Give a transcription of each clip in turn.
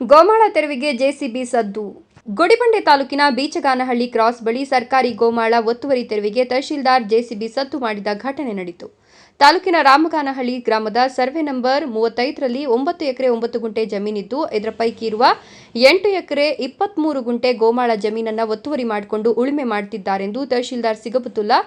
ಗೋಮಾಳ ತೆರವಿಗೆ ಜೆಸಿಬಿ ಸದ್ದು. ಗುಡಿಬಂಡೆ ತಾಲೂಕಿನ ಬೀಚಗಾನಹಳ್ಳಿ ಕ್ರಾಸ್ ಬಳಿ ಸರ್ಕಾರಿ ಗೋಮಾಳ ಒತ್ತುವರಿ ತೆರವಿಗೆ ತಹಶೀಲ್ದಾರ್ ಜೆಸಿಬಿ ಸದ್ದು ಮಾಡಿದ ಘಟನೆ ನಡೆಯಿತು ತಾಲೂಕಿನ ರಾಮಗಾನಹಳ್ಳಿ ಗ್ರಾಮದ ಸರ್ವೆ ನಂಬರ್ ಮೂವತ್ತೈದರಲ್ಲಿ ಒಂಬತ್ತು ಎಕರೆ ಒಂಬತ್ತು ಗುಂಟೆ ಜಮೀನಿದ್ದು ಇದರ ಪೈಕಿ ಇರುವ ಎಂಟು ಎಕರೆ ಇಪ್ಪತ್ಮೂರು ಗುಂಟೆ ಗೋಮಾಳ ಜಮೀನನ್ನ ಒತ್ತುವರಿ ಮಾಡಿಕೊಂಡು ಉಳುಮೆ ಮಾಡುತ್ತಿದ್ದಾರೆಂದು ತಹಶೀಲ್ದಾರ್ ಸಿಗಬುತ್ತುಲ್ಲಾ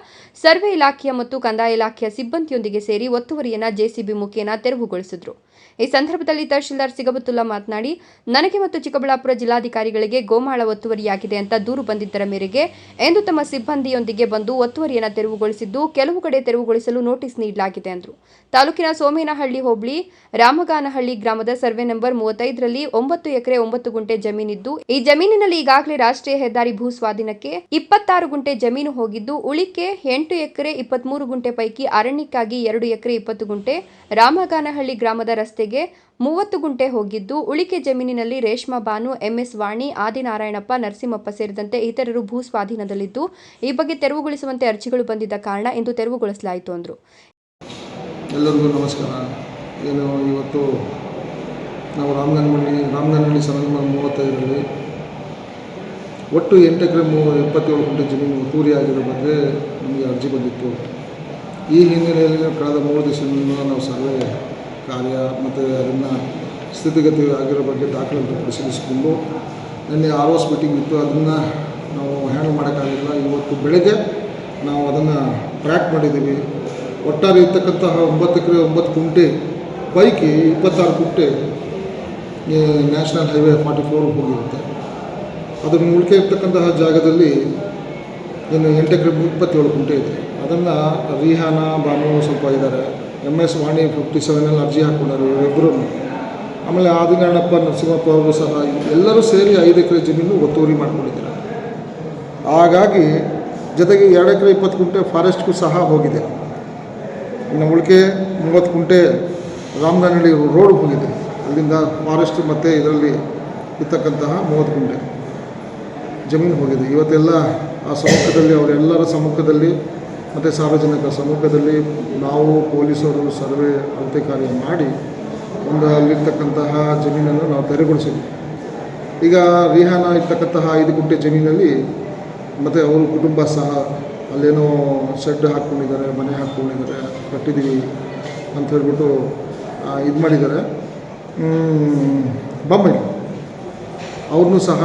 ಸರ್ವೆ ಇಲಾಖೆಯ ಮತ್ತು ಕಂದಾಯ ಇಲಾಖೆಯ ಸಿಬ್ಬಂದಿಯೊಂದಿಗೆ ಸೇರಿ ಒತ್ತುವರಿಯನ್ನ ಜೆಸಿಬಿ ಮುಖೇನ ತೆರವುಗೊಳಿಸಿದರು. ಈ ಸಂದರ್ಭದಲ್ಲಿ ತಹಶೀಲ್ದಾರ್ ಸಿಗಬುತ್ತುಲ್ಲಾ ಮಾತನಾಡಿ, ನನಗೆ ಮತ್ತು ಚಿಕ್ಕಬಳ್ಳಾಪುರ ಜಿಲ್ಲಾಧಿಕಾರಿಗಳಿಗೆ ಗೋಮಾಳ ಒತ್ತುವರಿಯಾಗಿದೆ ಅಂತ ದೂರು ಬಂದಿದ್ದರ ಮೇರೆಗೆ, ಎಂದು ತಮ್ಮ ಸಿಬ್ಬಂದಿಯೊಂದಿಗೆ ಬಂದು ಒತ್ತುವರಿಯನ್ನು ತೆರವುಗೊಳಿಸಿದ್ದು, ಕೆಲವು ಕಡೆ ತೆರವುಗೊಳಿಸಲು ನೋಟಿಸ್ ನೀಡಲಾಗಿದೆ ಎಂದರು ತಾಲೂಕಿನ ಸೋಮೇನಹಳ್ಳಿ ಹೋಬಳಿ, ರಾಮಗಾನಹಳ್ಳಿ ಗ್ರಾಮದ ಸರ್ವೆ ನಂಬರ್ ಮೂವತ್ತೈದರಲ್ಲಿ ಒಂಬತ್ತು ಎಕರೆ ಒಂಬತ್ತು ಗುಂಟೆ ಜಮೀನಿದ್ದು, ಈ ಜಮೀನಿನಲ್ಲಿ ಈಗಾಗಲೇ ರಾಷ್ಟ್ರೀಯ ಹೆದ್ದಾರಿ ಭೂ ಸ್ವಾಧೀನಕ್ಕೆ ಇಪ್ಪತ್ತಾರು ಗುಂಟೆ ಜಮೀನು ಹೋಗಿದ್ದು, ಉಳಿಕೆ ಎಂಟು ಎಕರೆ ಇಪ್ಪತ್ಮೂರು ಗುಂಟೆ ಪೈಕಿ ಅರಣ್ಯಕ್ಕಾಗಿ ಎರಡು ಎಕರೆ ಇಪ್ಪತ್ತು ಗುಂಟೆ, ರಾಮಗಾನಹಳ್ಳಿ ಗ್ರಾಮದ ರಸ್ತೆಗೆ ಮೂವತ್ತು ಗುಂಟೆ ಹೋಗಿದ್ದು, ಉಳಿಕೆ ಜಮೀನಿನಲ್ಲಿ ರೇಷ್ಮಾ ಬಾನು, ಎಂಎಸ್ ವಾಣಿ, ಆದಿನಾರಾಯಣಪ್ಪ, ನರಸಿಂಹಪ್ಪ ಸೇರಿದಂತೆ ಇತರರು ಭೂ ಸ್ವಾಧೀನದಲ್ಲಿದ್ದು, ಈ ಬಗ್ಗೆ ತೆರವುಗೊಳಿಸುವಂತೆ ಅರ್ಜಿಗಳು ಬಂದಿದ್ದ ಕಾರಣ ಇಂದು ತೆರವುಗೊಳಿಸಲಾಯಿತು ಅಂದರು. ಎಲ್ಲರಿಗೂ ನಮಸ್ಕಾರ. ಏನು ಇವತ್ತು ನಾವು ರಾಮನಹಳ್ಳಿ ರಾಮನಹಳ್ಳಿ ನಂಬರ್ ಮೂವತ್ತೈದರಲ್ಲಿ ಒಟ್ಟು ಎಂಟು ಎಕರೆ ಮೂ, ಎಪ್ಪತ್ತೇಳು ಗಂಟೆ ಜಮೀನು ಪೂರಿ ಆಗಿರೋ ಬಗ್ಗೆ ನಮಗೆ ಅರ್ಜಿ ಬಂದಿತ್ತು. ಈ ಹಿನ್ನೆಲೆಯಲ್ಲಿ ಕಳೆದ ಮೂರು ದಿವಸದಿಂದ ನಾವು ಸರ್ವೆ ಕಾರ್ಯ ಮತ್ತು ಅದನ್ನು ಸ್ಥಿತಿಗತಿ ಆಗಿರೋ ಬಗ್ಗೆ ದಾಖಲೆಗಳನ್ನು ಪರಿಶೀಲಿಸಿಕೊಂಡು ನಿನ್ನೆ ಆರ್ ಓಸ್ ಮೀಟಿಂಗ್ ಇತ್ತು. ಅದನ್ನು ನಾವು ಹ್ಯಾಂಡಲ್ ಮಾಡೋಕ್ಕಾಗಿಲ್ಲ. ಇವತ್ತು ಬೆಳಗ್ಗೆ ನಾವು ಅದನ್ನು ಟ್ರ್ಯಾಕ್ ಮಾಡಿದ್ದೀವಿ. ಒಟ್ಟಾರೆ ಇರ್ತಕ್ಕಂತಹ ಒಂಬತ್ತು ಎಕರೆ, ಒಂಬತ್ತು ಕುಂಟೆ, ಪೈಕಿ ಇಪ್ಪತ್ತಾರು ಕುಂಟೆ ನ್ಯಾಷನಲ್ ಹೈವೇ ಫಾರ್ಟಿ ಫೋರ್ ಹೋಗಿರುತ್ತೆ. ಅದನ್ನು ಉಳಿಕೆ ಇರ್ತಕ್ಕಂತಹ ಜಾಗದಲ್ಲಿ ಇನ್ನು ಎಂಟು ಎಕರೆ ಇಪ್ಪತ್ತೇಳು ಕುಂಟೆ ಇದೆ. ಅದನ್ನು ರಿಹಾನ ಬಾನು ಸ್ವಲ್ಪ ಇದ್ದಾರೆ ಎಂ ಎಸ್ ವಾಣಿ ಫಿಫ್ಟಿ ಸೆವೆನಲ್ಲಿ ಅರ್ಜಿ ಹಾಕ್ಕೊಂಡಾರೆ ಇವರಿಬ್ಬರು ಆಮೇಲೆ ಆದಿನಾರಾಯಣಪ್ಪ ನರಸಿಂಹಪ್ಪ ಅವರು ಸಹ ಎಲ್ಲರೂ ಸೇರಿ ಐದು ಎಕರೆ ಜಮೀನು ಒತ್ತುವರಿ ಮಾಡ್ಕೊಂಡಿದ್ದಾರೆ. ಹಾಗಾಗಿ ಜೊತೆಗೆ ಎರಡು ಎಕರೆ, ಇಪ್ಪತ್ತು ಕುಂಟೆ ಫಾರೆಸ್ಟ್ಗೂ ಸಹ ಹೋಗಿದೆ. ಇನ್ನು ಉಳಿಕೆ ಮೂವತ್ತು ಕುಂಟೆ ರಾಮಗಾನಹಳ್ಳಿ ರೋಡ್ ಹೋಗಿದೆ. ಅಲ್ಲಿಂದ ಫಾರೆಸ್ಟ್ ಮತ್ತು ಇದರಲ್ಲಿ ಇರ್ತಕ್ಕಂತಹ ಮೂವತ್ತು ಕುಂಟೆ ಜಮೀನು ಹೋಗಿದೆ. ಇವತ್ತೆಲ್ಲ ಆ ಸಮ್ಮುಖದಲ್ಲಿ ಅವರೆಲ್ಲರ ಸಮ್ಮುಖದಲ್ಲಿ ಮತ್ತು ಸಾರ್ವಜನಿಕ ಸಮ್ಮುಖದಲ್ಲಿ ನಾವು ಪೊಲೀಸರು ಸರ್ವೆ ಅಳತೆ ಕಾರ್ಯ ಮಾಡಿ ಒಂದು ಅಲ್ಲಿರ್ತಕ್ಕಂತಹ ಜಮೀನನ್ನು ನಾವು ತೆರೆಗೊಳಿಸಿದ್ವಿ. ಈಗ ರಿಹಾನ ಇರ್ತಕ್ಕಂತಹ ಐದು ಗುಂಟೆ ಜಮೀನಲ್ಲಿ ಮತ್ತು ಅವ್ರ ಕುಟುಂಬ ಸಹ ಅಲ್ಲೇನೋ ಶೆಡ್ ಹಾಕ್ಕೊಂಡಿದ್ದಾರೆ, ಮನೆ ಹಾಕ್ಕೊಂಡಿದ್ದಾರೆ, ಕಟ್ಟಿದ್ದೀವಿ ಅಂತ ಹೇಳ್ಬಿಟ್ಟು ಇದು ಮಾಡಿದ್ದಾರೆ. ಬಾಂಬೈ ಅವ್ರನ್ನೂ ಸಹ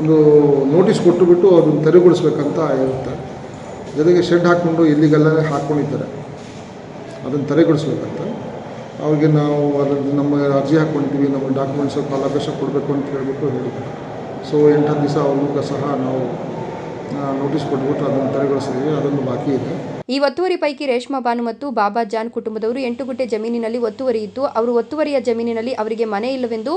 ಒಂದು ನೋಟಿಸ್ ಕೊಟ್ಟುಬಿಟ್ಟು ಅದನ್ನು ತೆರವುಗೊಳಿಸ್ಬೇಕಂತ ಇರುತ್ತೆ. ಜೊತೆಗೆ ಶೆಡ್ ಹಾಕ್ಕೊಂಡು ಇಲ್ಲಿಗೆಲ್ಲ ಹಾಕ್ಕೊಂಡಿದ್ದಾರೆ. ಅದನ್ನು ತೆರವುಗೊಳಿಸ್ಬೇಕಂತ. ಅವ್ರಿಗೆ ನಾವು ಅದ್ರದ್ದು ನಮ್ಮ ಅರ್ಜಿ ಹಾಕ್ಕೊಂಡಿದ್ದೀವಿ, ನಮ್ಮ ಡಾಕ್ಯುಮೆಂಟ್ಸ್ ಕಾಲಾವಕಾಶ ಕೊಡಬೇಕು ಅಂತ ಹೇಳ್ಬಿಟ್ಟು ಹೇಳಿದ್ದಾರೆ. ಸೊ ಎಂಟು ಹತ್ತು ದಿವಸ ಅವ್ರಿಗೂ ಸಹ ನಾವು ನೋಟಿಸ್ ಕೊಟ್ಬಿಟ್ಟು ಅದನ್ನು ತೆರವುಗೊಳಿಸಿದ್ದೀವಿ ಅದೊಂದು ಬಾಕಿ ಇದೆ. ಈ ಒತ್ತುವರಿ ಪೈಕಿ ರೇಷ್ಮಾ ಬಾನು ಮತ್ತು ಬಾಬಾ ಜಾನ್ ಕುಟುಂಬದವರು ಎಂಟು ಗುಂಟೆ ಜಮೀನಿನಲ್ಲಿ ಒತ್ತುವರಿ ಇತ್ತು ಅವರು ಒತ್ತುವರಿಯ ಜಮೀನಿನಲ್ಲಿ ಅವರಿಗೆ ಮನೆ ಇಲ್ಲವೆಂದು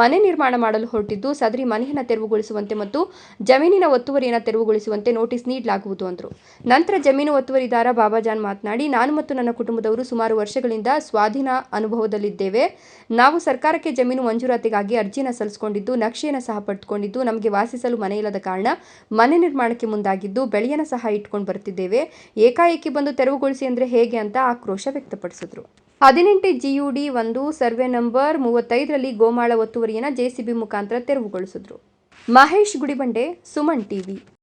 ಮನೆ ನಿರ್ಮಾಣ ಮಾಡಲು ಹೊರಟಿದ್ದು, ಸದರಿ ಮನೆಯನ್ನು ತೆರವುಗೊಳಿಸುವಂತೆ ಮತ್ತು ಜಮೀನಿನ ಒತ್ತುವರಿಯನ್ನು ತೆರವುಗೊಳಿಸುವಂತೆ ನೋಟಿಸ್ ನೀಡಲಾಗುವುದು ಅಂದರು. ನಂತರ ಜಮೀನು ಒತ್ತುವರಿದಾರ ಬಾಬಾ ಜಾನ್ ಮಾತನಾಡಿ, ನಾನು ಮತ್ತು ನನ್ನ ಕುಟುಂಬದವರು ಸುಮಾರು ವರ್ಷಗಳಿಂದ ಸ್ವಾಧೀನ ಅನುಭವದಲ್ಲಿದ್ದೇವೆ. ನಾವು ಸರ್ಕಾರಕ್ಕೆ ಜಮೀನು ಮಂಜೂರಾತಿಗಾಗಿ ಅರ್ಜಿಯನ್ನು ಸಲ್ಲಿಸಿಕೊಂಡಿದ್ದು, ನಕ್ಷೆಯನ್ನು ಸಹ ಪಡೆದುಕೊಂಡಿದ್ದು, ನಮಗೆ ವಾಸಿಸಲು ಮನೆ ಇಲ್ಲದ ಕಾರಣ ಮನೆ ನಿರ್ಮಾಣಕ್ಕೆ ಮುಂದಾಗಿದ್ದು, ಬೆಳೆಯನ್ನು ಸಹ ಇಟ್ಕೊಂಡು ಬರ್ತಿದ್ದೇವೆ. ಏಕಾಏಕಿ ಬಂದು ತೆರವುಗೊಳಿಸಿ ಅಂದ್ರೆ ಹೇಗೆ ಅಂತ ಆಕ್ರೋಶ ವ್ಯಕ್ತಪಡಿಸಿದ್ರು. ಹದಿನೆಂಟು ಜಿಯುಡಿ ಒಂದು ಸರ್ವೆ ನಂಬರ್ ಮೂವತ್ತೈದರಲ್ಲಿ ಗೋಮಾಳ ಒತ್ತುವರಿಯನ್ನು ಜೆಸಿಬಿ ಮುಖಾಂತರ ತೆರವುಗೊಳಿಸಿದ್ರು. ಮಹೇಶ್ ಗುಡಿಬಂಡೆ, ಸುಮನ್ ಟಿವಿ.